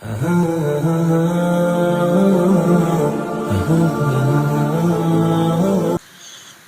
Uh-huh.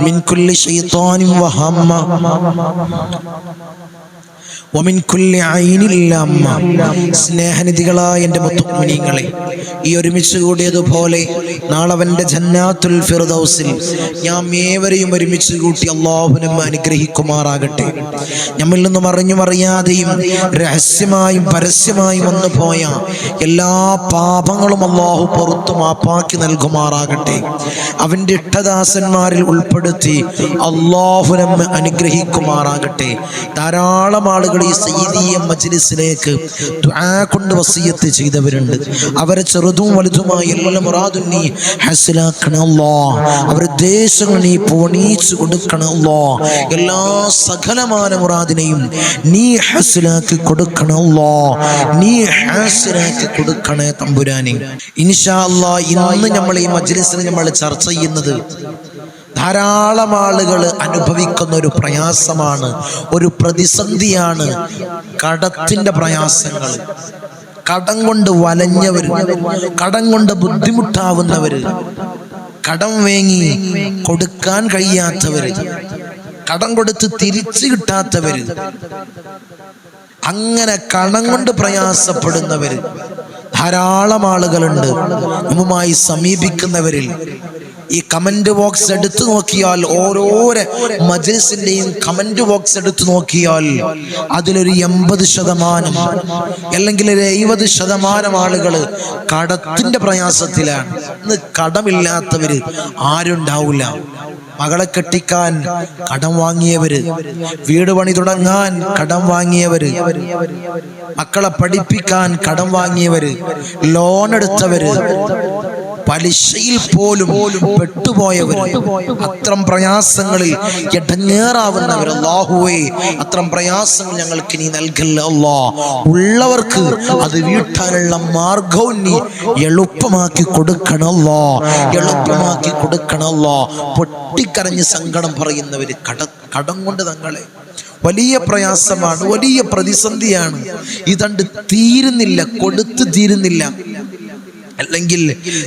من كل شيطان وهمة സ്നേഹനിധികളായ എന്റെ മുത്തുമിനിങ്ങളെ ഈ ഒരുമിച്ച് കൂടിയതുപോലെ നാളവന്റെ ജന്നാത്തുൽ ഫിർദൗസിൽ ഞാൻ ഏവരെയും ഒരുമിച്ച് കൂട്ടി അള്ളാഹുനും അനുഗ്രഹിക്കുമാറാകട്ടെ. നമ്മിൽ നിന്നും അറിഞ്ഞും അറിയാതെയും രഹസ്യമായും പരസ്യമായും വന്നു പോയ എല്ലാ പാപങ്ങളും അള്ളാഹു പുറത്തു മാപ്പാക്കി നൽകുമാറാകട്ടെ. അവന്റെ ഇട്ടദാസന്മാരിൽ ഉൾപ്പെടുത്തി അള്ളാഹുനം അനുഗ്രഹിക്കുമാറാകട്ടെ. ധാരാളം ആളുകൾ ഈ സയ്യിദീയ മജ്ലിസിലേക്ക് കൊണ്ട് വസിയത്ത് ചെയ്തവരുണ്ട്. അവരെ ചെറുതും വലുതുമായ എല്ലാ മുറാദും നീ അല്ലാഹ് അവരുടെ ദേശങ്ങൾ നീ പോണീച്ചു അല്ലാഹ് എല്ലാ സകലമായ മുറാദിനെയും നീ ഹസിലാക്കി അല്ലാഹ് നീ ഹാസിലാക്കി കൊടുക്കണേ തമ്പുരാനെ. ഇൻഷാ അല്ലാ ഇന്ന് നമ്മൾ ഈ മജ്ലിസിൽ നമ്മൾ ചർച്ച ചെയ്യുന്നത് ധാരാളം ആളുകൾ അനുഭവിക്കുന്ന ഒരു പ്രയാസമാണ് ഒരു പ്രതിസന്ധിയാണ് കടത്തിന്റെ പ്രയാസങ്ങൾ കടം കൊണ്ട് വലഞ്ഞവർ കടം കൊണ്ട് ബുദ്ധിമുട്ടാവുന്നവർ കടം വേങ്ങി കൊടുക്കാൻ കഴിയാത്തവർ കടം കൊടുത്ത് തിരിച്ചു കിട്ടാത്തവർ അങ്ങനെ കടം കൊണ്ട് പ്രയാസപ്പെടുന്നവർ ധാരാളം ആളുകളുണ്ട്. നമ്മുമായി സമീപിക്കുന്നവരിൽ ഈ കമന്റ് ബോക്സ് എടുത്തു നോക്കിയാൽ ഓരോരോ മജിൽസിന്റെയും കമന്റ് ബോക്സ് എടുത്തു നോക്കിയാൽ അതിലൊരു എൺപത് ശതമാനം അല്ലെങ്കിൽ ഒരു എഴുപത് ശതമാനം ആളുകൾ കടത്തിന്റെ പ്രയാസത്തിലാണ്. ഇന്ന് കടമില്ലാത്തവര് ആരുണ്ടാവില്ല മകളെ കെട്ടിക്കാൻ കടം വാങ്ങിയവര് വീട് പണി തുടങ്ങാൻ കടം വാങ്ങിയവര് മക്കളെ പഠിപ്പിക്കാൻ കടം വാങ്ങിയവര് ലോൺ എടുത്തവര് പലിശയിൽ പോലും പെട്ടുപോയവരും. അത്രം പ്രയാസങ്ങളിൽ ഇടങ്ങേറാവുന്നവർ അള്ളാഹുവേ അത്രം പ്രയാസങ്ങൾ ഞങ്ങൾക്ക് നീ നൽകല്ല ഉള്ളവർക്ക് അത് വീട്ടാനുള്ള മാർഗവും നീ എളുപ്പമാക്കി കൊടുക്കണല്ലോ എളുപ്പമാക്കി കൊടുക്കണല്ലോ പൊട്ടിക്കരഞ്ഞ് സങ്കടം പറയുന്നവര് കട കടം കൊണ്ട് തങ്ങളെ. വലിയ പ്രയാസമാണ് വലിയ പ്രതിസന്ധിയാണ്. ഇതണ്ട് തീരുന്നില്ല കൊടുത്തു തീരുന്നില്ല. അല്ലെങ്കിൽ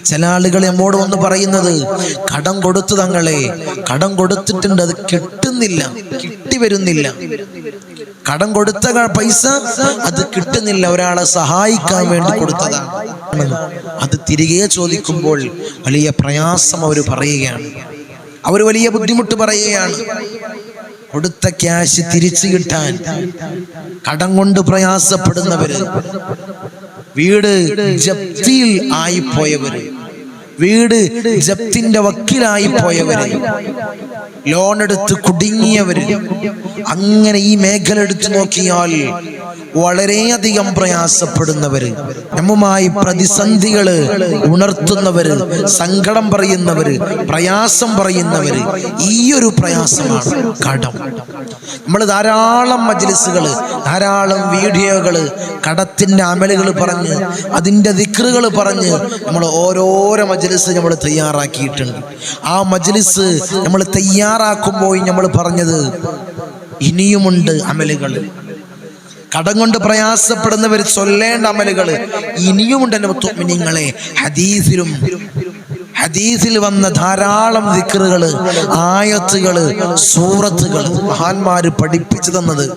ചില ആളുകൾ നമ്മോട് വന്ന് പറയുന്നത് കടം കൊടുത്തു തങ്ങളെ കടം കൊടുത്തിട്ടുണ്ട് അത് കിട്ടുന്നില്ല കിട്ടി വരുന്നില്ല. കടം കൊടുത്ത പൈസ അത് കിട്ടുന്നില്ല ഒരാളെ സഹായിക്കാൻ വേണ്ടി കൊടുത്തതാണ് അത് തിരികെ ചോദിക്കുമ്പോൾ വലിയ പ്രയാസം അവർ പറയുകയാണ്. അവർ വലിയ ബുദ്ധിമുട്ട് പറയുകയാണ്. കൊടുത്ത ക്യാഷ് തിരിച്ചു കിട്ടാൻ. കടം കൊണ്ട് പ്രയാസപ്പെടുന്നവര്. വീട് ജപ്തിയിൽ ആയിപ്പോയവര്. വീട് ജപ്തിന്റെ വക്കിലായി പോയവര് ലോൺ എടുത്ത് കുടുങ്ങിയവര്. അങ്ങനെ ഈ മേഖല എടുത്തു നോക്കിയാൽ വളരെയധികം പ്രയാസപ്പെടുന്നവര് നമ്മുമായി പ്രതിസന്ധികൾ ഉണർത്തുന്നവര് സങ്കടം പറയുന്നവര് പ്രയാസം പറയുന്നവര് ഈ ഒരു പ്രയാസമാണ് കടം. നമ്മൾ ധാരാളം മജ്ലിസുകൾ ധാരാളം വീഡിയോകൾ കടത്തിന്റെ അമലുകൾ പറഞ്ഞ് അതിന്റെ ദിക്റുകൾ പറഞ്ഞ് നമ്മൾ ഓരോരോ മജ്ലിസ് നമ്മൾ തയ്യാറാക്കിയിട്ടുണ്ട്. ആ മജ്ലിസ് നമ്മൾ തയ്യാറാക്കുമ്പോൾ നമ്മൾ പറഞ്ഞത് ഇനിയുമുണ്ട് അമലുകൾ കടം കൊണ്ട് പ്രയാസപ്പെടുന്നവർ ചൊല്ലേണ്ട അമലുകൾ ഇനിയുമുണ്ട് എന്റെ ഹദീസിലും ഹദീസിൽ വന്ന ധാരാളം ദിക്റുകൾ ആയത്തുകൾ സൂറത്തുകൾ മഹാന്മാർ പഠിപ്പിച്ചു തന്നത്.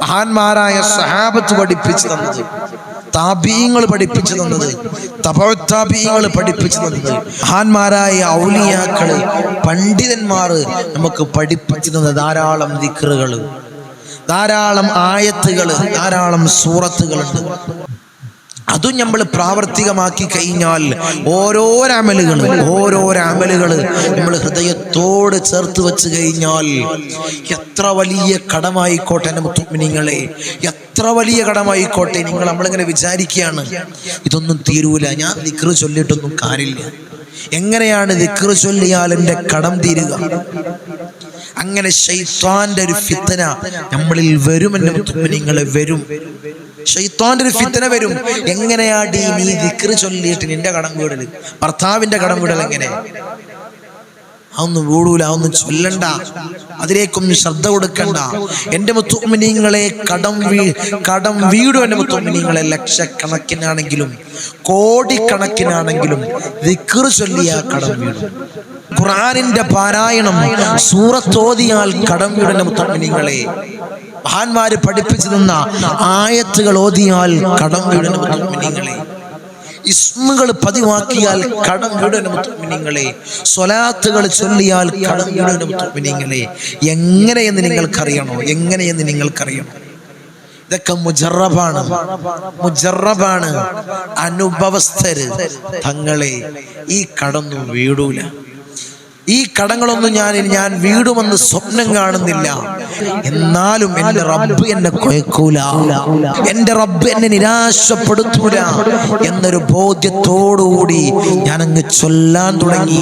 മഹാന്മാരായ സഹാബത്ത് പഠിപ്പിച്ചു തന്നത്. താപീയങ്ങൾ പഠിപ്പിച്ചു തന്നത്. തപോത്താപീയങ്ങൾ പഠിപ്പിച്ചു തന്നത്. മഹാന്മാരായ ഔലിയാക്കൾ പണ്ഡിതന്മാർ നമുക്ക് പഠിപ്പിച്ചു തന്നത് ധാരാളം ദിക്റുകൾ. ധാരാളം ആയത്തുകൾ ധാരാളം സൂറത്തുകളുണ്ട്. അതും നമ്മൾ പ്രാവർത്തികമാക്കി കഴിഞ്ഞാൽ ഓരോരോ അമലുകൾ ഓരോരോ അമലുകൾ നമ്മൾ ഹൃദയത്തോട് ചേർത്ത് വെച്ച് കഴിഞ്ഞാൽ എത്ര വലിയ കടമായിക്കോട്ടെ നിങ്ങളെ എത്ര വലിയ കടമായിക്കോട്ടെ നിങ്ങൾ നമ്മളിങ്ങനെ വിചാരിക്കുകയാണ്. ഇതൊന്നും തീരൂല ഞാൻ നിക്കറ് ചൊല്ലിയിട്ടൊന്നും കാര്യമില്ല. എങ്ങനെയാണ് നിക്കറ് ചൊല്ലിയാൽ എന്റെ കടം തീരുക? അങ്ങനെ ഷെയ്ത്താന്റെ ഒരു ഫിത്തന നമ്മളിൽ വരും എന്റെ മുത്തുമിനിങ്ങളെ വരും. ഷെയ്ത്താന്റെ ഒരു ഫിത്തന വരും. എങ്ങനെയാടി നീ ദിക്റ് ചൊല്ലിയിട്ട് നിന്റെ കടം വീടൽ ഭർത്താവിന്റെ കടം വീടൽ എങ്ങനെ? അതൊന്നും വീടൂല അതൊന്നും ചൊല്ലണ്ട. അതിലേക്കൊന്നും ശ്രദ്ധ കൊടുക്കണ്ട. എന്റെ മുത്തുമിനിങ്ങളെ കടം വീ കടം വീടും എന്റെ മുത്തുമിനിങ്ങളെ ലക്ഷക്കണക്കിനാണെങ്കിലും കോടിക്കണക്കിനാണെങ്കിലും ദിക്റ് ചൊല്ലിയ കടം വീടും. ഖുർആനിന്റെ പാരായണം സൂറത്തോതിയാൽ കടം വിടണം മുത്തുമിനിങ്ങളെ മഹാന്മാര് പഠിപ്പിച്ചു നിന്ന ആയത്തുകൾ ഓതിയാൽ കടം വിടണം മുത്തുമിനിങ്ങളെ ഇസ്മുകൾ പതിവാക്കിയാൽ കടം വീടുന്ന മുത്തുമിനിങ്ങളെ സ്വലാത്തുകൾ ചൊല്ലിയാൽ കടം വീടുന്ന മുത്തുമിനിങ്ങളെ എങ്ങനെയെന്ന് നിങ്ങൾക്കറിയണോ? എങ്ങനെയെന്ന് നിങ്ങൾക്കറിയണോ? ഇതൊക്കെ മുജറബാണ്. മുജറബാണ്. അനുഭവസ്ഥര് തങ്ങളെ ഈ കടന്നു വീടൂല. ഈ കടങ്ങളൊന്നും ഞാൻ ഞാൻ വീടുമെന്ന് സ്വപ്നം കാണുന്നില്ല. എന്നാലും എന്റെ റബ്ബ് എന്നെ കുഴക്കൂല എന്റെ റബ്ബ് എന്നെ നിരാശപ്പെടുത്തൂല എന്നൊരു ബോധ്യത്തോടുകൂടി ഞാൻ അങ്ങ് ചൊല്ലാൻ തുടങ്ങി.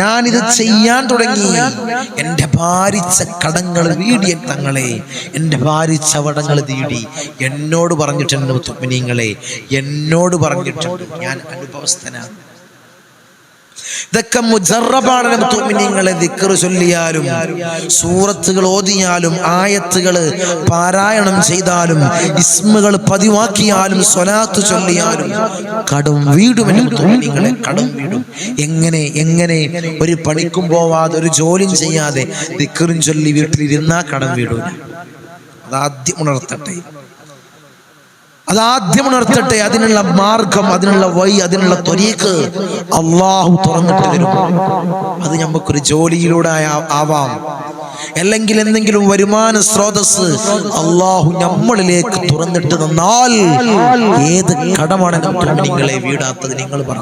ഞാൻ ഇത് ചെയ്യാൻ തുടങ്ങി. എന്റെ ഭാരിച്ച കടങ്ങൾ വീടിയ തങ്ങളെ എന്റെ ഭാരിച്ച വടങ്ങൾ തീടി. എന്നോട് പറഞ്ഞിട്ടുണ്ട് തുമ്മിനിങ്ങളെ എന്നോട് പറഞ്ഞിട്ടുണ്ട്. ഞാൻ അനുഭവസ്ഥനാണ്. ഇതൊക്കെ മുജറബാണ് മുത്തുമിനിങ്ങളെ ദിക്റ് ചൊല്ലിയാലും സൂറത്തുകൾ ഓതിയാലും ആയത്തുകൾ പാരായണം ചെയ്താലും ഇസ്മുകൾ പതിവാക്കിയാലും സ്വലാത്ത് ചൊല്ലിയാലും കടും വീടും മുത്തുമിനിങ്ങളെ കടും വീടും. എങ്ങനെ എങ്ങനെ ഒരു പണിക്കും പോവാതെ ഒരു ജോലിയും ചെയ്യാതെ ദിക്കറും ചൊല്ലി വീട്ടിലിരുന്നാ കടം വീടൂല അതാദ്യം ഉണർത്തട്ടെ. അതാദ്യം ഉണർത്തട്ടെ അതിനുള്ള മാർഗം അതിനുള്ള വഴി അതിനുള്ള ത്വരീക്ക് അള്ളാഹു തുറന്നിട്ട് തരും അത് നമുക്കൊരു ജോലിയിലൂടെ ആവാം. അല്ലെങ്കിൽ എന്തെങ്കിലും വരുമാന സ്രോതസ് അള്ളാഹു നമ്മളിലേക്ക് തുറന്നിട്ട് തന്നാൽ ഏത് കടമാണ് നിങ്ങളെ വീടാത്തത് നിങ്ങൾ പറ.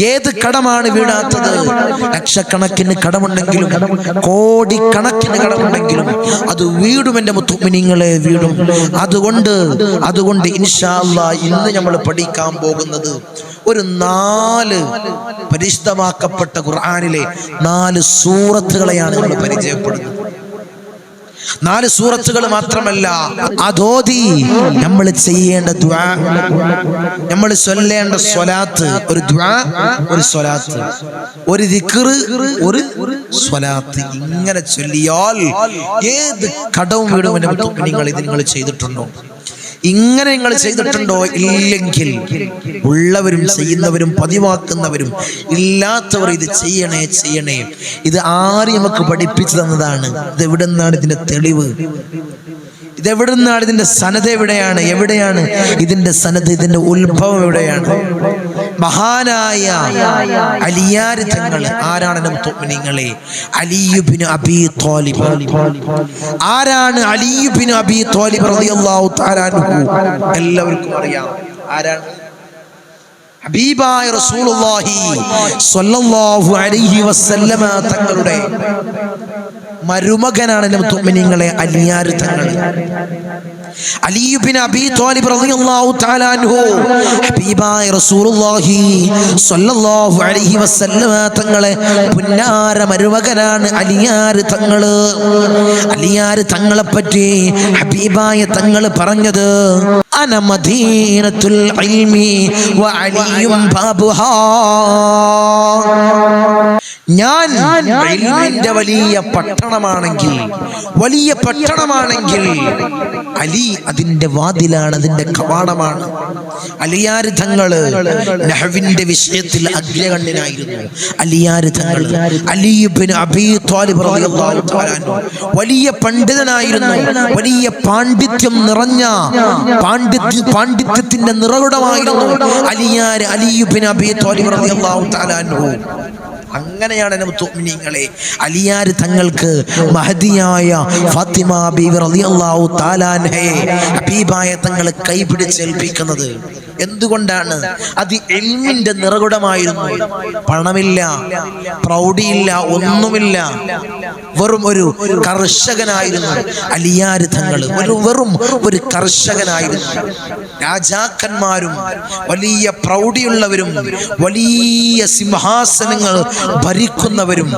ഏത് കടമാണ് വീണാത്തത്? ലക്ഷക്കണക്കിന് കടമുണ്ടെങ്കിലും കോടിക്കണക്കിന് കടമുണ്ടെങ്കിലും അത് വീടും എന്റെ മുത്തുമിനിങ്ങളെ വീടും. അതുകൊണ്ട് അതുകൊണ്ട് ഇൻഷാല്ല ഇന്ന് നമ്മൾ പഠിക്കാൻ പോകുന്നത് ഒരു നാല് പരിശുദ്ധമാക്കപ്പെട്ട ഖുർആാനിലെ നാല് സൂറത്തുകളെയാണ് നമ്മൾ പരിചയപ്പെടുന്നത്. നാല് സൂറത്തുകൾ മാത്രമല്ല അതോതി നമ്മൾ ചെയ്യേണ്ട ദ്വാ നമ്മൾ ചൊല്ലേണ്ട സ്വലാത്ത് ഒരു ദ്വാ ഒരു സ്വലാത്ത്. ഒരു ഒരു സ്വലാത്ത്. ഇങ്ങനെ ചൊല്ലിയാൽ ഏത് കടവും വീടും നിങ്ങൾ ഇത് നിങ്ങൾ ചെയ്തിട്ടുണ്ടോ? ഇങ്ങനെ നിങ്ങൾ ചെയ്തിട്ടുണ്ടോ? ഇല്ലെങ്കിൽ ഉള്ളവരും ചെയ്യുന്നവരും പതിവാക്കുന്നവരും ഇല്ലാത്തവർ ഇത് ചെയ്യണേ ചെയ്യണേ. ഇത് ആര് നമുക്ക് പഠിപ്പിച്ചു തന്നതാണ്? ഇത് എവിടെ നിന്നാണ് ഇതിന്റെ തെളിവ്? ഇതെവിടെ നിന്നാണ് ഇതിന്റെ സനത എവിടെയാണ്? എവിടെയാണ്? ഇതിന്റെ സനത ഇതിന്റെ ഉത്ഭവം എവിടെയാണ്? മഹാനായ അലിയാർ തങ്ങൾ ആരാണ് നിങ്ങളെ? അലിയുബിന് അബി തോലിബ് ആരാണ് അലിയുബിന് അബി തോലിബ് റളിയല്ലാഹു അൻഹു? എല്ലാവർക്കും അറിയാം. ആരാണ്? ഹബീബായ റസൂലുള്ളാഹി സ്വല്ലല്ലാഹു അലൈഹി വസല്ലമ തങ്ങളുടെ മരുമകനാണ് മുത്തുമിനിങ്ങളെ അലിയാർ തങ്ങൾ ത്വാലിബ് റളിയല്ലാഹു തആല അൻഹു ഹബീബായ റസൂലുള്ളാഹി സ്വല്ലല്ലാഹു അലൈഹി വസല്ലമ തങ്ങളെ പുന്നാര മരുമകനാണ് അലിയാര് തങ്ങൾ. അലിയാര് തങ്ങളെ പറ്റി ഹബീബായ തങ്ങൾ പറഞ്ഞത് അന മദീനത്തുൽ ഇൽമി വ അലിയും ഞാൻ ഇൽമിന്റെ വലിയ പട്ടണമാണെങ്കിൽ വലിയ പട്ടണമാണെങ്കിൽ അലി അതിന്റെ വാതിലാണ് അതിന്റെ കവാടമാണ്. അലിയാര് തങ്ങൾ നഹവിന്റെ വിഷയത്തിൽ അഗ്രഗണ്യനായിരുന്നു. അലിയാര് തങ്ങൾ അലിയുബിന് അബീ ത്വാലിബ് വലിയ പണ്ഡിതനായിരുന്നു വലിയ പാണ്ഡിത്യം നിറഞ്ഞ പാണ്ഡിത്യ പാണ്ഡിത്യത്തിന്റെ നിറകുടമായിരുന്നു അലിയാർ അലിയുബിൻ അബി തോലിബ് റളിയല്ലാഹു തആല അൻഹു. അങ്ങനെയാണ് എന്റെ മുത്തുമിനിങ്ങളെ അലിയാർ തങ്ങൾക്ക് മഹതിയായ ഫാത്തിമ ബീവി റളിയല്ലാഹു താലാൻഹയെ ഹബീബായ തങ്ങൾ കൈപിടിച്ചേൽപ്പിക്കുന്നത് എന്തുകൊണ്ടാണ്? അത് എൽമിന്റെ നിറകുടമായിരുന്നു. പണമില്ല പ്രൗഢിയില്ല ഒന്നുമില്ല. വെറും ഒരു കർഷകനായിരുന്നു അലിയാർ തങ്ങൾ. ഒരു വെറും ഒരു കർഷകനായിരുന്നു. രാജാക്കന്മാരും വലിയ പ്രൗഢിയുള്ളവരും വലിയ സിംഹാസനങ്ങൾ ഭരിക്കുന്നവരും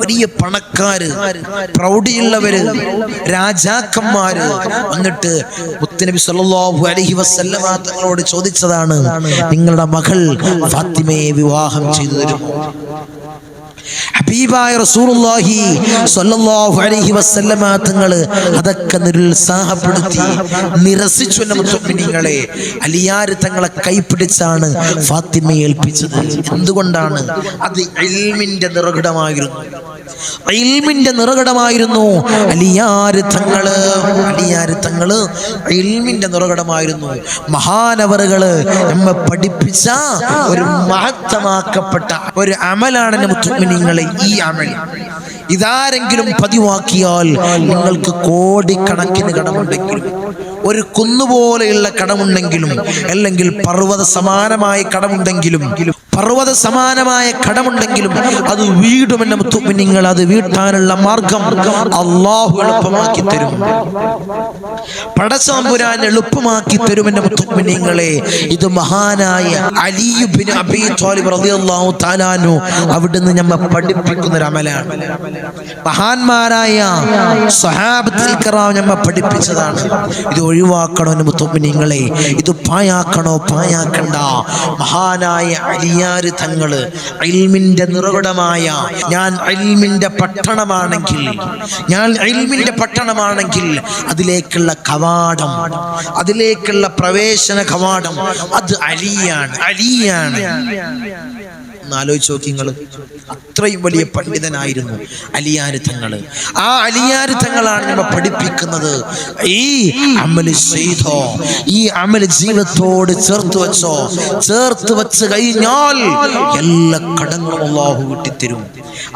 വലിയ പണക്കാര് പ്രൗഢിയുള്ളവര് രാജാക്കന്മാര്. എന്നിട്ട് മുത്തനബി സല്ലല്ലാഹു അലൈഹി വസല്ലമ തങ്ങളോട് ചോദിച്ചതാണ് നിങ്ങളുടെ മകൾ ഫാത്തിമയെ വിവാഹം ചെയ്തു തരുമോ? ഹബീബായ റസൂലുള്ളാഹി സ്വല്ലല്ലാഹു അലൈഹി വസല്ലമ അതൊക്കെ നിരസിച്ചു എന്ന മുത്തമ്മിനിങ്ങളെ അലിയാര് തങ്ങളെ കൈപ്പിടിച്ചാണ് ഫാത്തിമയെ ഏൽപ്പിച്ചത്. എന്തുകൊണ്ടാണ്? അത് ഇൽമിന്റെ നിറകിടമായിരുന്നു. ഇൽമിന്റെ നിറകടമായിരുന്നു. അലിയാരുത്തങ്ങൾ അലിയാരുത്തങ്ങൾ അലിയാര് തങ്ങൾ ഇൽമിന്റെ നിറകടമായിരുന്നു. മഹാനവറുകൾ നമ്മെ പഠിപ്പിച്ച ഒരു മഹത്തമാക്കപ്പെട്ട ഒരു അമലാണ് മുത്തുമിനിങ്ങളെ ഈ അമൽ. ഇതാരെങ്കിലും പതിവാക്കിയാൽ നിങ്ങൾക്ക് കോടിക്കണക്കിന് കടമുണ്ടെങ്കിലും ഒരു കുന്നുപോലെയുള്ള കടമുണ്ടെങ്കിലും അല്ലെങ്കിൽ പർവത സമാനമായ കടമുണ്ടെങ്കിലും പർവത സമാനമായ കടമുണ്ടെങ്കിലും അത് വീടുമെന്ന നിങ്ങൾ അത് വീട്ടാനുള്ള മാർഗം അള്ളാഹു എളുപ്പമാക്കി തരും. പടസാമ്പുരാൻ എളുപ്പമാക്കി തരുമെന്ന മുത്തുമിനിങ്ങളെ ഇത് മഹാനായ അലിയുബിൻ അബി ത്വാലിബ് റളിയല്ലാഹു തആലാനു അവിടുന്ന് നമ്മെ പഠിപ്പിക്കുന്ന ഒരു അമലാണ്. മഹാന്മാരായ സഹാബത്തിൽ കിറാം നമ്മെ പഠിപ്പിച്ചതാണ്. ഇത് ഒഴിവാക്കണോ മുത്തുമിനിങ്ങളെ ഇത് പായാക്കണോ പായാക്കണ്ട മഹാനായ അലിയാര് തങ്ങൾ ഇൽമിന്റെ നിറവിടമായ ഞാൻ അൽമിന്റെ പട്ടണമാണെങ്കിൽ ഞാൻ അൽമിന്റെ പട്ടണമാണെങ്കിൽ അതിലേക്കുള്ള കവാടം അതിലേക്കുള്ള പ്രവേശന കവാടം അത് അലിയാണ് അലിയാണ്. ആലോചിച്ച് നോക്കി നിങ്ങൾ അത്രയും വലിയ പണ്ഡിതനായിരുന്നു. അലിയാര് തങ്ങൾ ആ അലിയാര് തങ്ങളാണ് നമ്മെ പഠിപ്പിക്കുന്നത്. ഈ അമൽ ചെയ്തോ ഈ അമൽ ജീവിതത്തോട് ചേർത്ത് വെച്ചോ ചേർത്ത് വെച്ച് കഴിഞ്ഞാൽ എല്ലാ കടങ്ങളും അള്ളാഹു വിട്ടിത്തരും.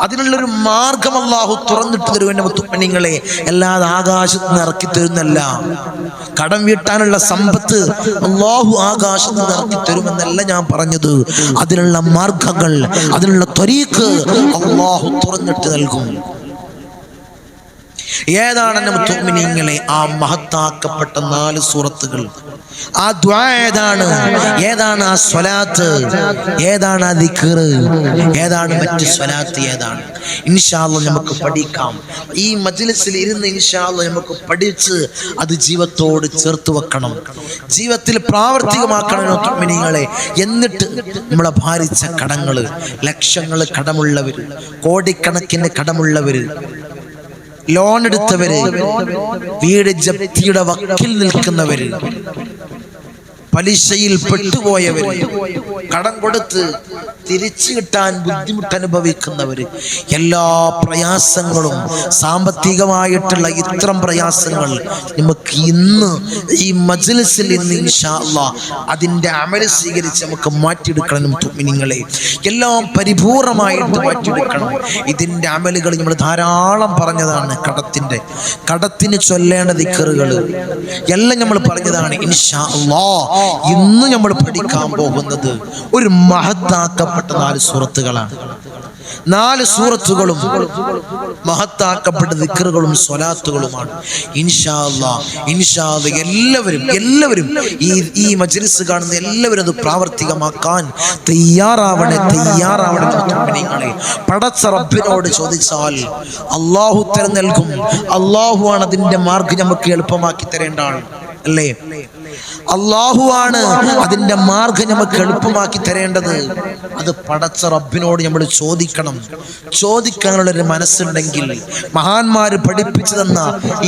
അതിനുള്ളൊരു മാർഗം അള്ളാഹു തുറന്നിട്ട് തരും എന്റെ മുത്തുപ്പണിങ്ങളെ അല്ലാതെ ആകാശത്ത് നിന്ന് ഇറക്കി തരുന്നല്ല കടം വീട്ടാനുള്ള സമ്പത്ത് അള്ളാഹു ആകാശത്ത് നിന്ന് ഇറക്കി തരുമെന്നല്ല ഞാൻ പറഞ്ഞത്. അതിനുള്ള മാർഗങ്ങൾ അതിനുള്ള ത്വരീക്ക് അള്ളാഹു തുറന്നിട്ട് നൽകും. ഏതാണ് മുത്തുമിനിങ്ങളെ ആ മഹത്താക്കപ്പെട്ട നാല് സൂറത്തുകൾ. ആ ദ്വാ ഏതാണ്? ഏതാണ്? ആ സ്വലാത്ത്? ഏതാണ് ആ ദിക്റ്? ഏതാണ് മറ്റ് സ്വലാത്ത് ഏതാണ്? ഇൻഷാല്ല നമുക്ക് പഠിക്കാം. ഈ മജ്ലിസിൽ ഇരുന്ന് ഇൻഷാല്ല നമുക്ക് പഠിച്ച് അത് ജീവത്തോട് ചേർത്ത് വെക്കണം. ജീവിതത്തിൽ പ്രാവർത്തികമാക്കണം മുത്തുമിനിങ്ങളെ എന്നിട്ട് നമ്മളെ ഭാരിച്ച കടങ്ങൾ ലക്ഷങ്ങൾ കടമുള്ളവര് കോടിക്കണക്കിന് കടമുള്ളവര് ലോൺ എടുത്തവര് വീട് ജപ്തിയുടെ വക്കിൽ നിൽക്കുന്നവര്. പലിശയിൽ പെട്ടുപോയവര് കടം കൊടുത്ത് തിരിച്ചു കിട്ടാൻ ബുദ്ധിമുട്ട് അനുഭവിക്കുന്നവര് എല്ലാ പ്രയാസങ്ങളും സാമ്പത്തികമായിട്ടുള്ള ഇത്തരം പ്രയാസങ്ങൾ നമുക്ക് ഇന്ന് ഈ മജ്ലിസിൽ ഇന്ന് ഇൻഷാ അല്ലാ അതിന്റെ അമല സ്വീകരിച്ച് നമുക്ക് മാറ്റിയെടുക്കണം തുമിനിങ്ങളെ എല്ലാം പരിപൂർണമായിട്ട് മാറ്റിയെടുക്കണം. ഇതിന്റെ അമലുകൾ നമ്മൾ ധാരാളം പറഞ്ഞതാണ് കടത്തിന്റെ കടത്തിന് ചൊല്ലേണ്ട ദിക്കറുകൾ എല്ലാം നമ്മൾ പറഞ്ഞതാണ് ഇൻഷാ അല്ലാ ഇന്ന് നമ്മൾ പഠിക്കാൻ പോകുന്നത് ഒരു മഹത്താക്കപ്പെട്ട നാല് സുഹൃത്തുക്കളാണ് നാല് സൂറത്തുകളും മഹത്താക്കപ്പെട്ട ദിക്കറുകളും സ്വലാത്തുകളുമാണ്. ഇൻഷാല്ല ഇൻഷാല്ല എല്ലാവരും എല്ലാവരും ഈ ഈ മജ്ലിസ് കാണുന്ന എല്ലാവരും അത് പ്രാവർത്തികമാക്കാൻ തയ്യാറാവണേ തയ്യാറാവണേ മുത്തുമിനിങ്ങളെ പടച്ച റബ്ബിനോട് ചോദിച്ചാൽ അള്ളാഹു ഉത്തരം നൽകും. അള്ളാഹു ആണ് അതിന്റെ മാർഗം നമുക്ക് എളുപ്പമാക്കി തരേണ്ട ആൾ. അല്ലേ? അള്ളാഹുവാണ് അതിന്റെ മാർഗം നമുക്ക് എളുപ്പമാക്കി തരേണ്ടത്. അത് പടച്ച റബ്ബിനോട് നമ്മൾ ചോദിക്കണം. ചോദിക്കാനുള്ള ഒരു മനസ്സുണ്ടെങ്കിൽ മഹാന്മാര് പഠിപ്പിച്ചു തന്ന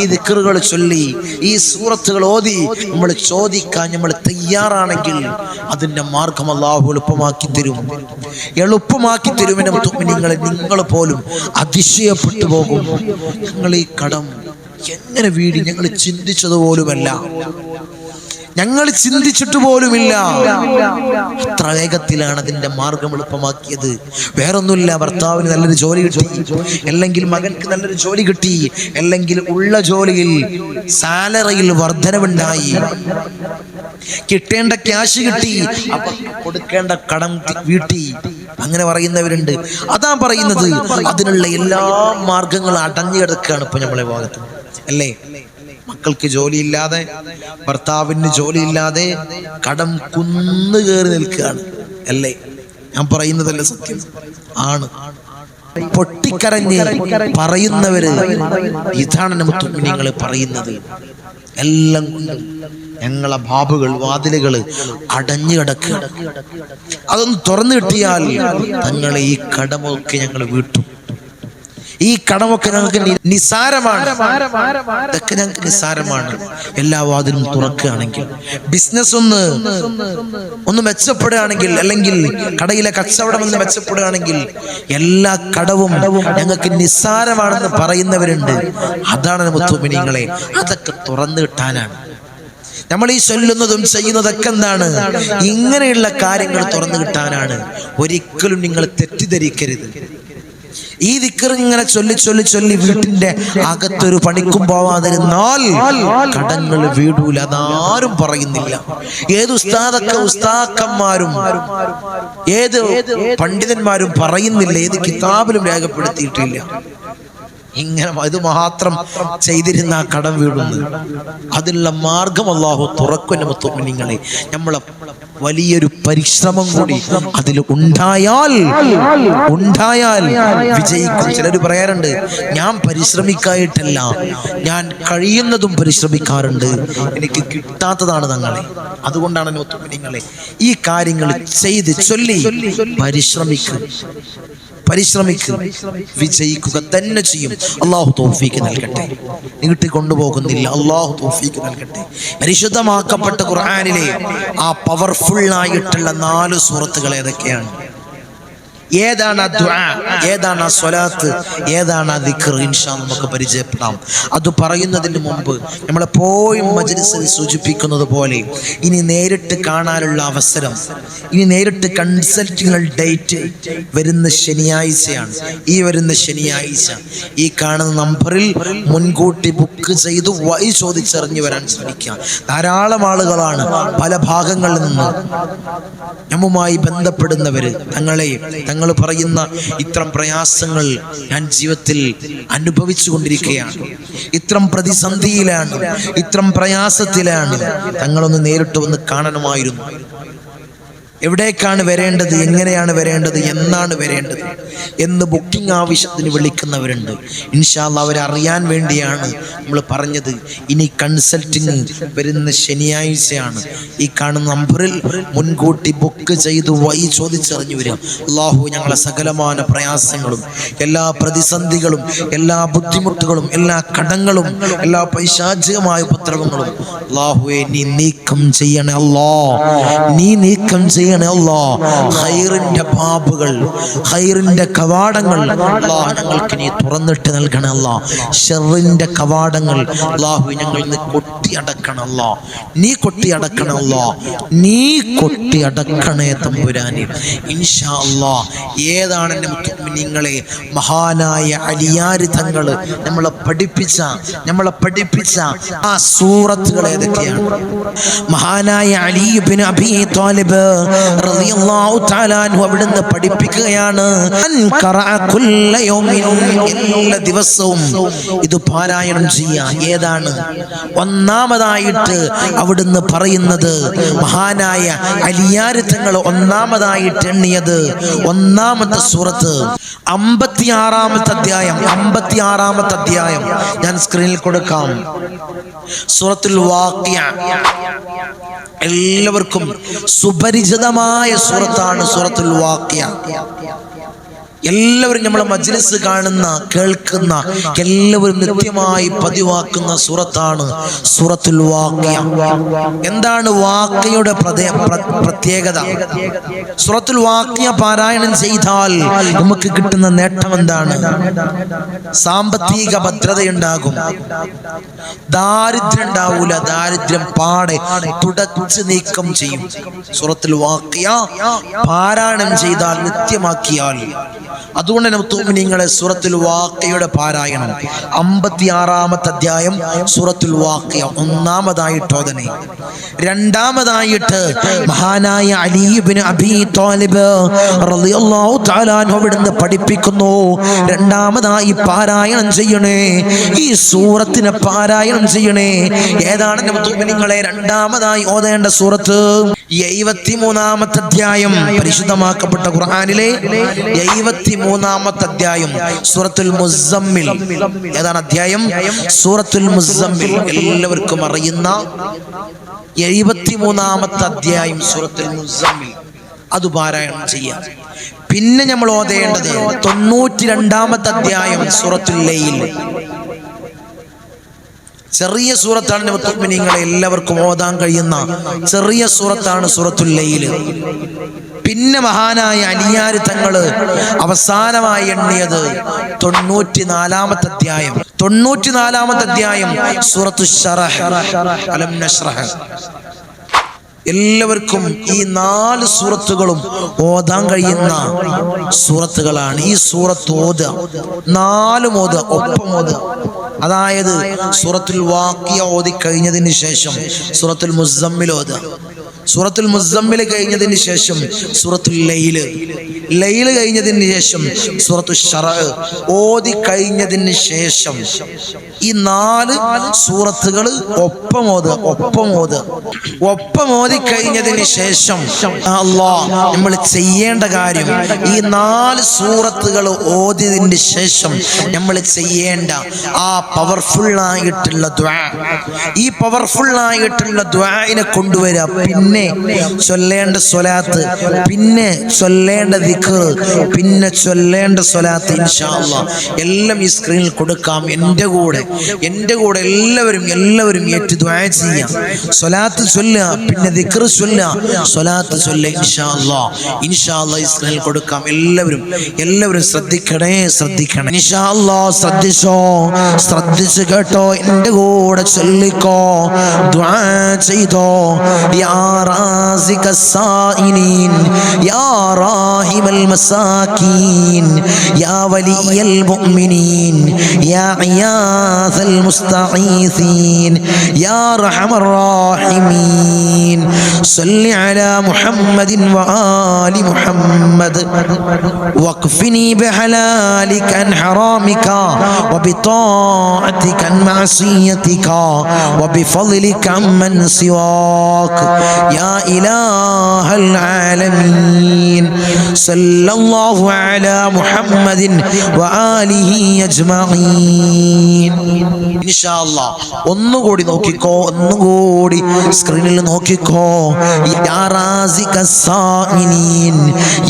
ഈ ദിക്കറുകൾ ചൊല്ലി ഈ സൂറത്തുകൾ ഓതി നമ്മൾ ചോദിക്കാൻ നമ്മൾ തയ്യാറാണെങ്കിൽ അതിന്റെ മാർഗം അള്ളാഹു എളുപ്പമാക്കി തരും. എളുപ്പമാക്കി തരുമെന്നും നിങ്ങൾ നിങ്ങൾ പോലും അതിശയപ്പെട്ടു പോകും. ഞങ്ങൾ ഈ കടം എങ്ങനെ വീടി? ഞങ്ങൾ ചിന്തിച്ചത് പോലുമല്ല ഞങ്ങൾ ചിന്തിച്ചിട്ട് പോലുമില്ല. അത്ര വേഗത്തിലാണ് അതിന്റെ മാർഗം എളുപ്പമാക്കിയത്. വേറൊന്നുമില്ല ഭർത്താവിന് നല്ലൊരു ജോലി കിട്ടി. അല്ലെങ്കിൽ മകൻക്ക് നല്ലൊരു ജോലി കിട്ടി. അല്ലെങ്കിൽ ഉള്ള ജോലിയിൽ സാലറിയിൽ വർധനവുണ്ടായി. കിട്ടേണ്ട ക്യാഷ് കിട്ടി. അപ്പൊ കൊടുക്കേണ്ട കടം വീട്ടി. അങ്ങനെ പറയുന്നവരുണ്ട്. അതാ പറയുന്നത്. അതിനുള്ള എല്ലാ മാർഗങ്ങളും അടഞ്ഞു കിടക്കുകയാണ് ഇപ്പൊ നമ്മളെ ഭാഗത്ത്. അല്ലേ? മക്കൾക്ക് ജോലിയില്ലാതെ ഭർത്താവിന് ജോലിയില്ലാതെ കടം കുന്നു കയറി നിൽക്കുകയാണ്. അല്ലേ? ഞാൻ പറയുന്നതല്ല സത്യം. ആണ്. പൊട്ടിക്കരഞ്ഞ് പറയുന്നവര് ഇതാണ് നമുക്ക് നിങ്ങൾ പറയുന്നത്. എല്ലാം കൊണ്ടും ഞങ്ങളെ ബാബുകൾ വാതിലുകൾ അടഞ്ഞു കിടക്കുക അതൊന്ന് തുറന്നു കിട്ടിയാൽ തങ്ങളെ ഈ കടമൊക്കെ ഞങ്ങൾ വീട്ടും. ഈ കടമൊക്കെ ഞങ്ങൾക്ക് നിസാരമാണ്. ഇതൊക്കെ ഞങ്ങൾക്ക് നിസാരമാണ്. എല്ലാ വാതിലും തുറക്കുകയാണെങ്കിൽ ബിസിനസ് ഒന്ന് ഒന്ന് മെച്ചപ്പെടുകയാണെങ്കിൽ അല്ലെങ്കിൽ കടയിലെ കച്ചവടം ഒന്ന് മെച്ചപ്പെടുകയാണെങ്കിൽ എല്ലാ കടവും ഞങ്ങൾക്ക് നിസ്സാരമാണെന്ന് പറയുന്നവരുണ്ട്. അതാണ് മുത്തുമിനിങ്ങളെ. അതൊക്കെ തുറന്നു കിട്ടാനാണ്. നമ്മൾ ഈ ചൊല്ലുന്നതും ചെയ്യുന്നതൊക്കെ എന്താണ്? ഇങ്ങനെയുള്ള കാര്യങ്ങൾ തുറന്നു കിട്ടാനാണ്. ഒരിക്കലും നിങ്ങൾ തെറ്റിദ്ധരിക്കരുത്. ഈ ദിക്കർ ഇങ്ങനെ ചൊല്ലി ചൊല്ലി ചൊല്ലി വീട്ടിന്റെ അകത്തൊരു പണിക്കും പോവാതിരുന്നാൽ കടങ്ങൾ വീടൂല. അതാരും പറയുന്നില്ല. ഏത് ഉസ്താദക്ക ഉസ്താക്കന്മാരും ഏത് പണ്ഡിതന്മാരും പറയുന്നില്ല. ഏത് കിതാബിലും രേഖപ്പെടുത്തിയിട്ടില്ല. ഇങ്ങനെ ഇത് മാത്രം ചെയ്തിരുന്ന ആ കടം വീടുന്നത്. അതിനുള്ള മാർഗം അള്ളാഹു തുറക്കും നമ്മളെ വലിയൊരു പരിശ്രമം കൂടി അതിൽ ഉണ്ടായാൽ ഉണ്ടായാൽ വിജയിക്കും. ചിലർ പറയാറുണ്ട് ഞാൻ പരിശ്രമിക്കായിട്ടല്ല ഞാൻ കഴിയുന്നതും പരിശ്രമിക്കാറുണ്ട്. എനിക്ക് കിട്ടാത്തതാണ് തങ്ങളെ. അതുകൊണ്ടാണ് നിങ്ങളെ ഈ കാര്യങ്ങൾ ചെയ്ത് ചൊല്ലി പരിശ്രമിക്കും. പരിശ്രമിക്കുക വിജയിക്കുക തന്നെ ചെയ്യും. അള്ളാഹു തോഫീക്ക് നൽകട്ടെ. നീട്ടി കൊണ്ടുപോകുന്നില്ല. അള്ളാഹു തോഫീക്ക് നൽകട്ടെ. പരിശുദ്ധമാക്കപ്പെട്ട ഖുർആനിലെ ആ പവർഫുൾ ആയിട്ടുള്ള നാല് സുഹൃത്തുക്കൾ ഏതൊക്കെയാണ്? ഏതാണ് ഏതാണ് ആ സ്വലാത്ത്? ഏതാണ് ആ ദിക്ർ? ഇൻഷാ നമുക്ക് പരിചയപ്പെടാം. അത് പറയുന്നതിന് മുമ്പ് നമ്മളെപ്പോഴും മജ്ലിസിൽ സൂചിപ്പിക്കുന്നത് പോലെ ഇനി നേരിട്ട് കാണാനുള്ള അവസരം ഇനി നേരിട്ട് കൺസൾട്ടിങ്ങൾ ഡേറ്റ് വരുന്ന ശനിയാഴ്ചയാണ്. ഈ വരുന്ന ശനിയാഴ്ച ഈ കാണുന്ന നമ്പറിൽ മുൻകൂട്ടി ബുക്ക് ചെയ്ത് വൈ ചോദിച്ചറിഞ്ഞു വരാൻ ശ്രമിക്കുക ധാരാളം ആളുകളാണ് പല ഭാഗങ്ങളിൽ നിന്ന് നമ്മുമായി ബന്ധപ്പെടുന്നവര് തങ്ങളെയും തങ്ങൾ പറയുന്ന ഇത്തരം പ്രയാസങ്ങൾ ഞാൻ ജീവിതത്തിൽ അനുഭവിച്ചു കൊണ്ടിരിക്കുകയാണ്. ഇത്രം പ്രതിസന്ധിയിലാണ് ഇത്രം പ്രയാസത്തിലാണ് തങ്ങളൊന്ന് നേരിട്ട് വന്ന് കാണണമായിരുന്നു. എവിടേക്കാണ് വരേണ്ടത്? എങ്ങനെയാണ് വരേണ്ടത്? എന്നാണ് വരേണ്ടത്? എന്ന് ബുക്കിംഗ് ആവശ്യത്തിന് വിളിക്കുന്നവരുണ്ട്. ഇൻഷാല്ല അവരറിയാൻ വേണ്ടിയാണ് നമ്മൾ പറഞ്ഞത്. ഇനി കൺസൾട്ടിങ് വരുന്ന ശനിയാഴ്ചയാണ്. ഈ കാണുന്ന നമ്പറിൽ മുൻകൂട്ടി ബുക്ക് ചെയ്ത് വൈ ചോദിച്ചറിഞ്ഞു വരിക. അള്ളാഹു ഞങ്ങളെ സകലമാന പ്രയാസങ്ങളും എല്ലാ പ്രതിസന്ധികളും എല്ലാ ബുദ്ധിമുട്ടുകളും എല്ലാ കടങ്ങളും എല്ലാ പൈശാചികമായ ഉപദ്രവങ്ങളും അള്ളാഹുവെ നീ നീക്കം ചെയ്യണേ അല്ലാ. നീ നീക്കം ചെയ്യണേ അല്ലാ ഹൈറിന്റെ ബാബുകൾ ഹൈറിന്റെ കവാടങ്ങൾ അള്ളാഹു ഞങ്ങൾക്ക് നീ തുറന്നിട്ട് നൽകണേ അല്ലാ. ഷെറിന്റെ കവാടങ്ങൾ അള്ളാഹു ഞങ്ങൾ നീ കൊട്ടി അടക്കണം അല്ലാ. നീ കൊട്ടി അടക്കണം അല്ലാ. നീ കൊട്ടി അടക്കണേ തമ്പുരാനെ. ഇൻഷാ അല്ലാ ഏതാണ് എന്റെ മുത്തുമിനിങ്ങളെ മഹാനായ അലിയാരി തങ്ങൾ നമ്മളെ പഠിപ്പിച്ച നമ്മളെ പഠിപ്പിച്ച ആ സൂറത്തുകൾ ഏതൊക്കെയാണ്? മഹാനായ അലി അബി താലിബ് അവിടുന്ന് പഠിപ്പിക്കുകയാണ്. എല്ലാ ദിവസവും ഇത് പാരായണം ചെയ്യാം. ഏതാണ്? ഒന്നാമതായിട്ട് അവിടുന്ന് പറയുന്നത് മഹാനായ അലിയാരുത്തങ്ങൾ ഒന്നാമതായിട്ട് എണ്ണിയത് ഒന്നാമത്തെ സൂറത്ത് അമ്പത്തിയാറാമത്തെ അധ്യായം അമ്പത്തിയാറാമത്തെ അധ്യായം. ഞാൻ സ്ക്രീനിൽ കൊടുക്കാം. സൂറത്തുൽ വാക്യ എല്ലാവർക്കും സുപരിചിതമായ സൂറത്താണ് സൂറത്തുൽ വാക്യ എല്ലാവരും നമ്മളെ മജ്ലിസ് കാണുന്ന കേൾക്കുന്ന എല്ലാവരും നിത്യമായി പതിവാക്കുന്ന സൂറത്താണ് സൂറത്തുൽ വാക്യ. എന്താണ് വാക്യയുടെ പ്രത്യേകത? സൂറത്തുൽ വാക്യ പാരായണം ചെയ്താൽ നമുക്ക് കിട്ടുന്ന നേട്ടം എന്താണ്? സാമ്പത്തിക ഭദ്രതയുണ്ടാകും. ദാരിദ്ര്യം ഉണ്ടാവൂല. ദാരിദ്ര്യം പാടെ തുടച്ച് നീക്കം ചെയ്യും. സൂറത്തുൽ വാക്യ പാരായണം ചെയ്താൽ നിത്യമാക്കിയാൽ അതുകൊണ്ട് തന്നെ നിങ്ങളെ സൂറത്തുൽ വാക്കയുടെ പാരായണം. അമ്പത്തി ആറാമത്തെ അധ്യായം സൂറത്തുൽ വാക്യ ഒന്നാമതായിട്ട് ഓതനെ രണ്ടാമതായിട്ട് മഹാനായ അലീബിന് അബി താലിബ് റളിയല്ലാഹു തആല അവിടുന്ന് പഠിപ്പിക്കുന്നു. രണ്ടാമതായി പാരായണം ചെയ്യണേ. ഈ സൂറത്തിനെ പാരായണം ചെയ്യണേ. ഏതാണ് നിങ്ങളെ രണ്ടാമതായി ഓതേണ്ട സൂറത്ത്? എഴുപത്തി മൂന്നാമത്തെ അധ്യായം പരിശുദ്ധമാക്കപ്പെട്ട ഖുർആാനിലെ എഴുപത്തിമൂന്നാമത്തെ അധ്യായം സൂറത്തുൽ മുസമ്മിൽ. ഏതാണ് അധ്യായം? സൂറത്തുൽ മുസമ്മിൽ. എല്ലാവർക്കും അറിയുന്ന എഴുപത്തിമൂന്നാമത്തെ അധ്യായം സൂറത്തുൽ മുസമ്മിൽ. അത് പാരായണം ചെയ്യാം. പിന്നെ നമ്മൾ ഓതേണ്ടത് തൊണ്ണൂറ്റി രണ്ടാമത്തെ അധ്യായം സൂറത്തുൽ ലൈൽ. ചെറിയ സൂറത്താണ് മുത്തുമിനിങ്ങളെ എല്ലാവർക്കും ഓതാൻ കഴിയുന്ന ചെറിയ സൂറത്താണ് സൂറത്തുൽ ലൈൽ പിന്നെ മഹാനായ അനിയാര് തങ്ങൾ അവസാനമായി എണ്ണിയത് തൊണ്ണൂറ്റി നാലാമത്തെ അധ്യായം തൊണ്ണൂറ്റി നാലാമത്തെ അധ്യായം സൂറത്തു എല്ലാവർക്കും ഈ നാല് സൂറത്തുകളും ഓതാൻ കഴിയുന്ന സൂറത്തുകളാണ്. ഈ സൂറത്ത് ഓത നാലും ഓത ഒപ്പം ഓത അതായത് സൂറത്തുൽ വാക്കിയ ഓതി കഴിഞ്ഞതിന് ശേഷം സൂറത്തുൽ മുസമ്മിൽ ഓതുക. സൂറത്തുൽ മുസമ്മിൽ കഴിഞ്ഞതിന് ശേഷം സൂറത്തുൽ ലൈൽ ലൈൽ കഴിഞ്ഞതിന് ശേഷം സൂറത്തു ഷറ. ഓതി കഴിഞ്ഞതിന് ശേഷം ഈ നാല് സൂറത്തുകൾ ഒപ്പം ഓത് ഒപ്പം ഓത് ഒപ്പം ഓതി കഴിഞ്ഞതിന് ശേഷം അല്ലാ നമ്മൾ ചെയ്യേണ്ട കാര്യം ഈ നാല് സൂറത്തുകൾ ഓതിയതിന് ശേഷം നമ്മൾ ചെയ്യേണ്ട ആ പവർഫുൾ ആയിട്ടുള്ള ദ്വാ. ഈ പവർഫുൾ ആയിട്ടുള്ള ദ്വാനെ കൊണ്ടുവരിക പിന്നെ ചൊല്ലേണ്ട സ്വലാത്ത് പിന്നെ ചൊല്ലേണ്ട ദിക്ർ പിന്നെ ചൊല്ലേണ്ട സ്വലാത്ത് ഇൻഷാല്ല എല്ലാം ഈ സ്ക്രീനിൽ കൊടുക്കാം. എന്റെ കൂടെ എന്റെ കൂടെ എല്ലാവരും എല്ലാവരും ഏറ്റു ദ്വാ ചെയ്യാം. സ്വലാത്ത് ചൊല്ലുക പിന്നെ ദിക്ർ ചൊല്ലുക. സ്വലാത്ത് ചൊല്ല ഇൻഷാല്ല ഇൻഷാല്ല ഈ സ്ക്രീനിൽ കൊടുക്കാം. എല്ലാവരും എല്ലാവരും ശ്രദ്ധിക്കണേ ശ്രദ്ധിക്കണം. ഇൻഷാ ശ്രദ്ധിച്ചോ ശ്രദ്ധിച്ചോ? ശ്രദ്ധിച്ച് കേട്ടോ എൻ്റെ കൂടെ ചൊല്ലിക്കോ ദ്വാ ചെയ്തോ യാ റാസിക السائلين يا راحم المساكين يا ولي المؤمنين يا عياث المستغيثين يا ارحم الراحمين صل على محمد وآل محمد واكفني بحلالك عن حرامك وبطاعتك عن معصيتك وبفضلك عمن سواك يا إله العالمين صلى الله على محمد وآله أجمعين إن شاء الله ഒന്നുകൂടി നോക്കിക്കോ ഒന്നുകൂടി സ്ക്രീനിൽ നോക്കിക്കോ യാ റാസിക السائلين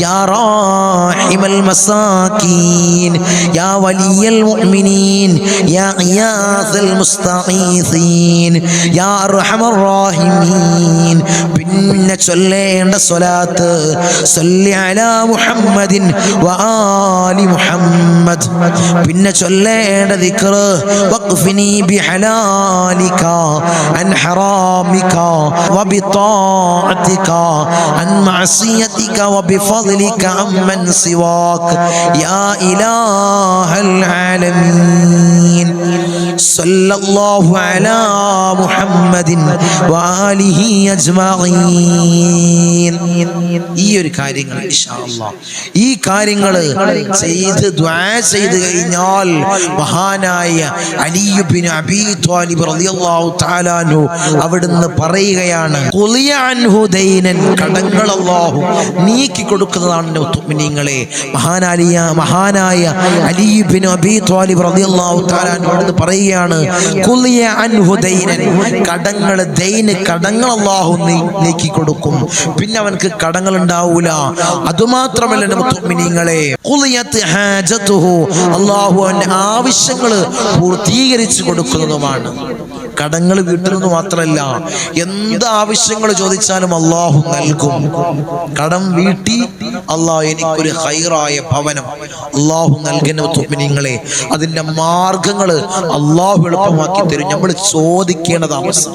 يا راحم المساكين يا ولي المؤمنين غياث المستغيثين يا أرحم الراحمين. بن صليت الصلاه صل على محمد وآل محمد بن صليت ذكر وقفني بحلالك عن حرامك وبطاعتك عن معصيتك وبفضلك عمن سواك يا إله العالمين Amin. സല്ലല്ലാഹു അലാ മുഹമ്മദിൻ വാലിഹി അജ്മഈൻ. ഈ ഒരു കാര്യങ്ങൾ ഇൻഷാ അല്ലാഹ് ഈ കാര്യങ്ങൾ ചെയ്ത് ദുആ ചെയ്ത് കഴിഞ്ഞാൽ മഹാനായ അലിയുബിൻ അബീ ത്വാലിബ് റളിയല്ലാഹു തആല അൻഹു അവിടുന്ന് പറയുകയാണ് ഖുലിയ അൻഹു ദൈനൻ കടങ്ങൾ അല്ലാഹു നീക്കി കൊടുക്കുന്നതാണ് മുഅ്മിനീങ്ങളെ മഹാനാലിയ മഹാനായ അലിയുബിൻ അബീ ത്വാലിബ് റളിയല്ലാഹു തആല അൻഹു അവിടുന്ന് പറയുക പറയുകയാണ് കടങ്ങൾ ദൈന് കടങ്ങൾ അള്ളാഹു നീക്കി കൊടുക്കും പിന്നെ അവനക്ക് കടങ്ങൾ ഉണ്ടാവൂല. അതുമാത്രമല്ല മുത്തുമിനിങ്ങളെ അള്ളാഹു അവന്റെ ആവശ്യങ്ങൾ പൂർത്തീകരിച്ചു കൊടുക്കുന്നതുമാണ്. കടങ്ങൾ വീട്ടിൽ നിന്ന് മാത്രമല്ല എന്ത് ആവശ്യങ്ങൾ ചോദിച്ചാലും അള്ളാഹു നൽകും. കടം വീട്ടി അള്ളാഹു എനിക്കൊരു ഹൈറായ ഭവനം അള്ളാഹു നൽകുന്ന അതിന്റെ മാർഗങ്ങൾ അള്ളാഹു എളുപ്പമാക്കി തരും. നമ്മൾ ചോദിക്കേണ്ട താമസം.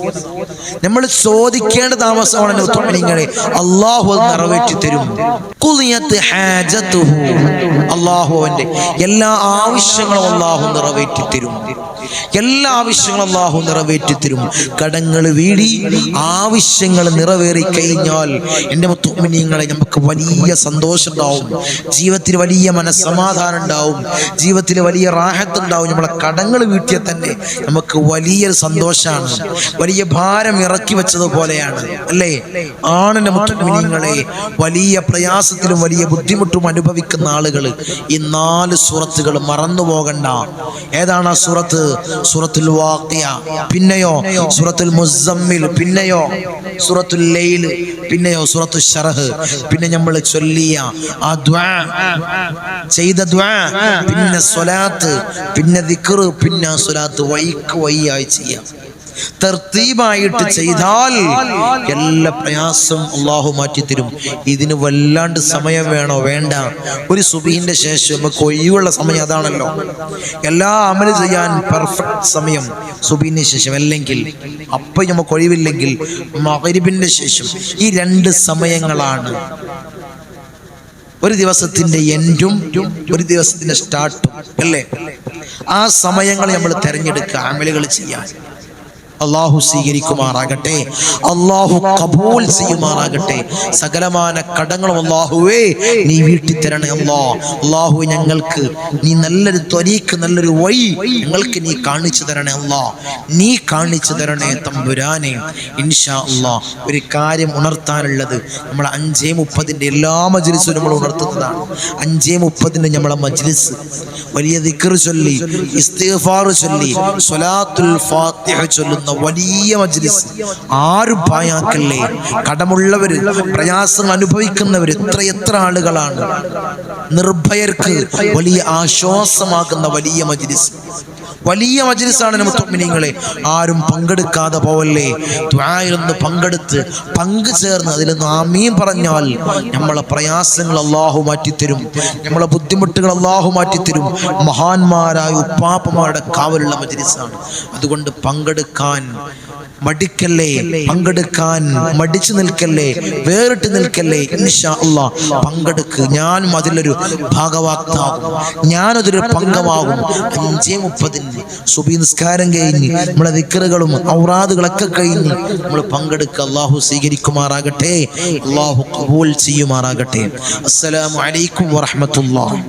നമ്മൾ ചോദിക്കേണ്ട താമസമാണ് തുമ്മിനിങ്ങളെ അള്ളാഹു അത് നിറവേറ്റി തരും. അള്ളാഹു അവന്റെ എല്ലാ ആവശ്യങ്ങളും അള്ളാഹു നിറവേറ്റി തരും. എല്ലാ ആവശ്യങ്ങളും അള്ളാഹു നിറവേറ്റി തരും കടങ്ങൾ വീടി ആവശ്യങ്ങൾ നിറവേറി കഴിഞ്ഞാൽ എന്റെ മുത്തുമിനിങ്ങളെ നമുക്ക് വലിയ സന്തോഷം ഉണ്ടാവും ജീവിതത്തിൽ വലിയ മനസ്സമാധാനം ഉണ്ടാവും ജീവിതത്തിൽ വലിയ റാഹത്ത് ഉണ്ടാവും നമ്മളെ കടങ്ങൾ വീട്ടിയാൽ തന്നെ നമുക്ക് വലിയൊരു സന്തോഷമാണ്. വലിയ ഭാരം ഇറക്കി വെച്ചതുപോലെയാണ് അല്ലേ? ആണിന്റെ മുത്തുമിനിങ്ങളെ വലിയ പ്രയാസത്തിലും വലിയ ബുദ്ധിമുട്ടും അനുഭവിക്കുന്ന ആളുകൾ ഈ നാല് സുറത്തുകൾ മറന്നു പോകണ്ട ഏതാണ് ആ സൂറത്ത്? സൂറത്തുൽ വാഖിയ. പിന്നെയോ സൂറത്തുൽ മുസമ്മിൽ പിന്നെയോ? സൂറത്തുൽ ലൈൽ പിന്നെയോ? സൂറത്തു ഷറഹ്. പിന്നെ നമ്മൾ ചൊല്ലിയ ആ ദ്വാ. ചെയ്ത ദ്വാ. പിന്നെ സ്വലാത്ത് പിന്നെ ദിക്ർ പിന്നെ സ്വലാത്ത് വൈക്ക് വയ്യായി ചെയ്യാം. തർത്തീബായിട്ട് ചെയ്താൽ എല്ലാ പ്രയാസം അള്ളാഹു മാറ്റി തരും ഇതിന് വല്ലാണ്ട് സമയം വേണോ? വേണ്ട. ഒരു സുബീന്റെ ശേഷം നമുക്ക് ഒഴിവുള്ള സമയം അതാണല്ലോ. എല്ലാ അമൽ ചെയ്യാൻ പെർഫെക്റ്റ് സമയം സുബീന് ശേഷം. അല്ലെങ്കിൽ അപ്പം നമുക്ക് ഒഴിവില്ലെങ്കിൽ മകരിബിന്റെ ശേഷം ഈ രണ്ട് സമയങ്ങളാണ്. ഒരു ദിവസത്തിന്റെ എൻഡും ഒരു ദിവസത്തിന്റെ സ്റ്റാർട്ടും അല്ലേ? ആ സമയങ്ങൾ നമ്മൾ തിരഞ്ഞെടുക്കുക അമലുകൾ ചെയ്യാൻ. അള്ളാഹു സ്വീകരിക്കുമാറാകട്ടെ. അള്ളാഹു കബൂൽ ചെയ്യുമാറാകട്ടെ. സകലമാന കടങ്ങളും അള്ളാഹുവേ നീ വീട്ടിൽ തരണേ അള്ളാഹ് അള്ളാഹു ഞങ്ങൾക്ക് നീ നല്ലൊരു ത്വരീക്ക് നല്ലൊരു വഴി ഞങ്ങൾക്ക് നീ കാണിച്ചു തരണേ അള്ളാഹ് നീ കാണിച്ചു തരണേ തമ്പുരാനെ. ഇൻഷാ അള്ളാഹ് ഒരു കാര്യം ഉണർത്താനുള്ളത് നമ്മൾ അഞ്ചേ മുപ്പതിന്റെ എല്ലാ മജ്ലിസും നമ്മൾ ഉണർത്തുന്നതാണ്. അഞ്ചേ മുപ്പതിന്റെ നമ്മളെ മജ്ലിസ്. വലിയ ദിക്കർ ചൊല്ലി ഇസ്തിഗ്ഫാർ ചൊല്ലി സ്വലാത്തുൽ ഫാത്തിഹ ചൊല്ലുന്ന. വലിയ മജ്ലിസ്. ആരും പായാക്കല്ലേ കടമുള്ളവര് പ്രയാസം അനുഭവിക്കുന്നവർ എത്ര എത്ര ആളുകളാണ്. നിർഭയർക്ക് വലിയ ആശ്വാസമാകുന്ന വലിയ മജ്ലിസ്. വലിയ മജ്ലിസാണ് മുത്തുമിനിങ്ങളെ ആരും പങ്കെടുക്കാതെ പോവല്ലേ? ദ്വായൊന്ന് പങ്കെടുത്ത് പങ്കു ചേർന്ന് അതിൽ നാമീം പറഞ്ഞാൽ നമ്മളെ പ്രയാസങ്ങൾ അള്ളാഹു മാറ്റിത്തരും. നമ്മളെ ബുദ്ധിമുട്ടുകൾ അള്ളാഹു മാറ്റിത്തരും. മഹാന്മാരായ ഉപ്പാപ്പമാരുടെ കാവലുള്ള മജ്ലിസാണ്. അതുകൊണ്ട് പങ്കെടുക്കാൻ മടിക്കല്ലേ? പങ്കെടുക്കാൻ മടിച്ചു നിൽക്കല്ലേ? വേറിട്ട് നിൽക്കല്ലേ? ഇൻഷാ അല്ലാ പങ്കെടുക്ക്. ഞാനും അതിലൊരു ഭാഗവാക്താകും ഞാനതൊരു പങ്കമാകും അഞ്ചേ മുപ്പതിന് സുബി നിസ്കാരം കഴിഞ്ഞ് നമ്മളെ വിക്കറുകളും ഔറാദുകളൊക്കെ കഴിഞ്ഞ് നമ്മൾ പങ്കെടുക്കുക അള്ളാഹു സ്വീകരിക്കുമാറാകട്ടെ. അള്ളാഹു കബൂൽ ചെയ്യുമാറാകട്ടെ. അസ്സലാമു അലൈക്കും വറഹ്മത്തുള്ളാഹി.